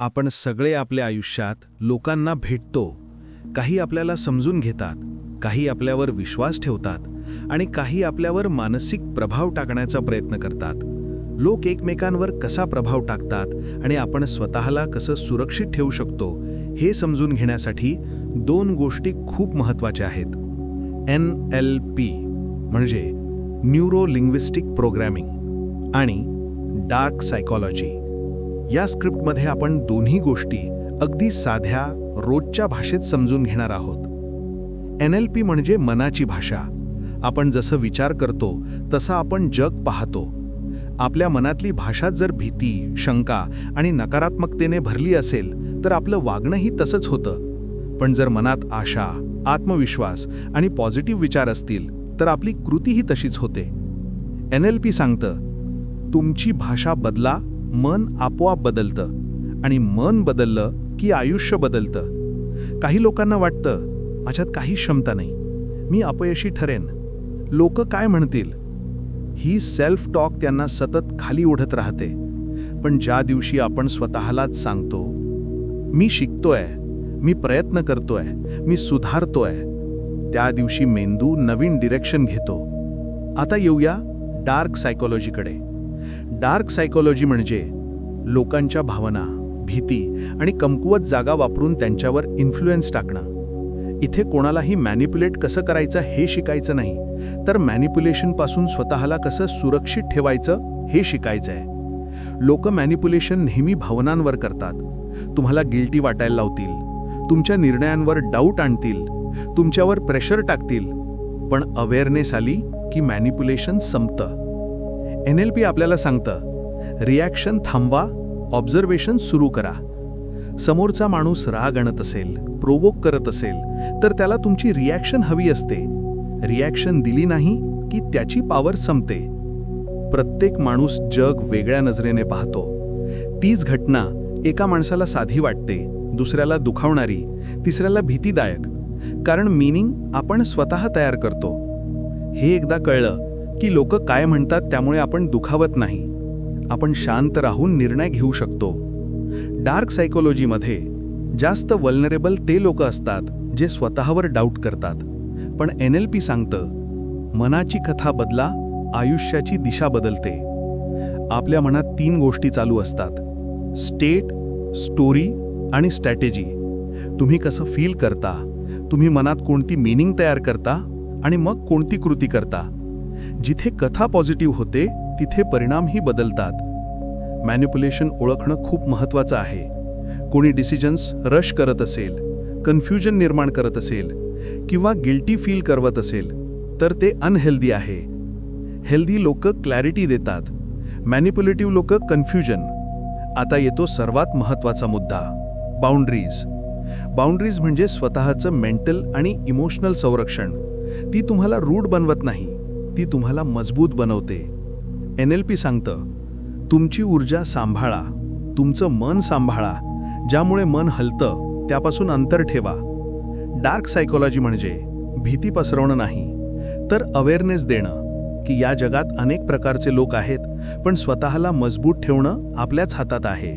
आपण सगळे आपल्या आयुष्यात लोकांना भेटतो. काही आपल्याला समजून घेतात काही आपल्यावर विश्वास ठेवतात आणि काही आपल्यावर मानसिक प्रभाव टाकण्याचा प्रयत्न करतात. लोक एकमेकांवर कसा प्रभाव टाकतात आणि आपण स्वतःला कसं सुरक्षित ठेवू शकतो हे समजून घेण्यासाठी दोन गोष्टी खूप महत्त्वाच्या आहेत. एन एल पी म्हणजे न्यूरो लिंग्विस्टिक प्रोग्रॅमिंग आणि डार्क सायकॉलॉजी. या स्क्रिप्टमध्ये आपण दोन्ही गोष्टी अगदी साध्या रोजच्या भाषेत समजून घेणार आहोत. एन एल पी म्हणजे मनाची भाषा. आपण जसं विचार करतो तसं आपण जग पाहतो. आपल्या मनातली भाषा जर भीती शंका आणि नकारात्मकतेने भरली असेल तर आपलं वागणंही तसंच होतं. पण जर मनात आशा आत्मविश्वास आणि पॉझिटिव्ह विचार असतील तर आपली कृतीही तशीच होते. एन एल पी सांगतं तुमची भाषा बदला मन आपोआप बदलतं आणि मन बदललं की आयुष्य बदलतं. काही लोकांना वाटतं माझ्यात काही क्षमता नाही मी अपयशी ठरेन. लोक काय म्हणतील? ही सेल्फ टॉक त्यांना सतत खाली ओढत राहते. पण ज्या दिवशी आपण स्वतःलाच सांगतो मी शिकतोय मी प्रयत्न करतोय मी सुधारतोय त्या दिवशी मेंदू नवीन डिरेक्शन घेतो. आता येऊया डार्क सायकोलॉजीकडे डार्क सायकोलॉजी म्हणजे लोकांच्या भावना भीती आणि कमकुवत जागा वापरून त्यांच्यावर इन्फ्लुएन्स टाकणं. इथे कोणालाही मॅनिप्युलेट कसं करायचं हे शिकायचं नाही तर मॅनिप्युलेशनपासून स्वतःला कसं सुरक्षित ठेवायचं हे शिकायचं आहे लोक मॅनिप्युलेशन नेहमी भावनांवर करतात. तुम्हाला गिल्टी वाटायला लावतील तुमच्या निर्णयांवर डाऊट आणतील तुमच्यावर प्रेशर टाकतील. पण अवेअरनेस आली की मॅनिप्युलेशन संपतं. एन एल पी आपल्याला सांगतं रिॲक्शन थांबवा ऑब्झर्वेशन सुरू करा. समोरचा माणूस राग आणत असेल प्रोवोक करत असेल तर त्याला तुमची रिॲक्शन हवी असते. रिॲक्शन दिली नाही की त्याची पॉवर संपते. प्रत्येक माणूस जग वेगळ्या नजरेने पाहतो. तीच घटना एका माणसाला साधी वाटते दुसऱ्याला दुखावणारी तिसऱ्याला भीतीदायक. कारण मीनिंग आपण स्वतः तयार करतो. हे एकदा कळलं की लोक काय म्हणतात त्यामुळे आपण दुखावत नाही. आपण शांत राहून निर्णय घेऊ शकतो. डार्क सायकोलॉजीमध्ये जास्त वल्नरेबल ते लोक असतात जे स्वतःवर डाऊट करतात. पण एन एल पी सांगतं मनाची कथा बदला आयुष्याची दिशा बदलते. आपल्या मनात तीन गोष्टी चालू असतात. स्टेट स्टोरी आणि स्ट्रॅटेजी. तुम्ही कसं फील करता? तुम्ही मनात कोणती मिनिंग तयार करता? आणि मग कोणती कृती करता? जिथे कथा पॉझिटिव्ह होते तिथे परिणामही बदलतात. मॅन्युप्युलेशन ओळखणं खूप महत्त्वाचं आहे. कोणी डिसिजन्स रश करत असेल कन्फ्युजन निर्माण करत असेल किंवा गिल्टी फील करवत असेल तर ते अनहेल्दी आहे. हेल्दी लोक क्लॅरिटी देतात. मॅनिप्युलेटिव्ह लोक कन्फ्युजन आता येतो सर्वात महत्त्वाचा मुद्दा बाउंड्रीज बाउंड्रीज म्हणजे स्वतःचं मेंटल आणि इमोशनल संरक्षण. ती तुम्हाला रूढ बनवत नाही. ती तुम्हाला मजबूत बनवते. एन एल पी सांगतं तुमची ऊर्जा सांभाळा तुमचं मन सांभाळा ज्यामुळे मन हलतं त्यापासून अंतर ठेवा. डार्क सायकोलॉजी म्हणजे भीती पसरवणं नाही तर अवेअरनेस देणं की या जगात अनेक प्रकारचे लोक आहेत पण स्वतःला मजबूत ठेवणं आपल्याच हातात आहे.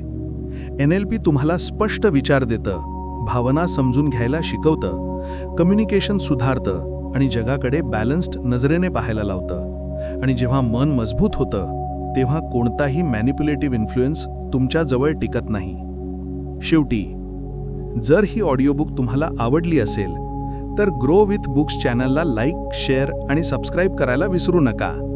एन एल पी तुम्हाला स्पष्ट विचार देतं भावना समजून घ्यायला शिकवतं कम्युनिकेशन सुधारतं आणि जगाकडे बॅलन्स्ड नजरेने पाहायला लावतं. आणि जेव्हा मन मजबूत होतं तेव्हा कोणताही मॅनिप्युलेटिव्ह इन्फ्लुएन्स तुमच्याजवळ टिकत नाही. शेवटी जर ही ऑडिओबुक तुम्हाला आवडली असेल तर ग्रो विथ बुक्स चॅनलला लाईक शेअर आणि सबस्क्राईब करायला विसरू नका.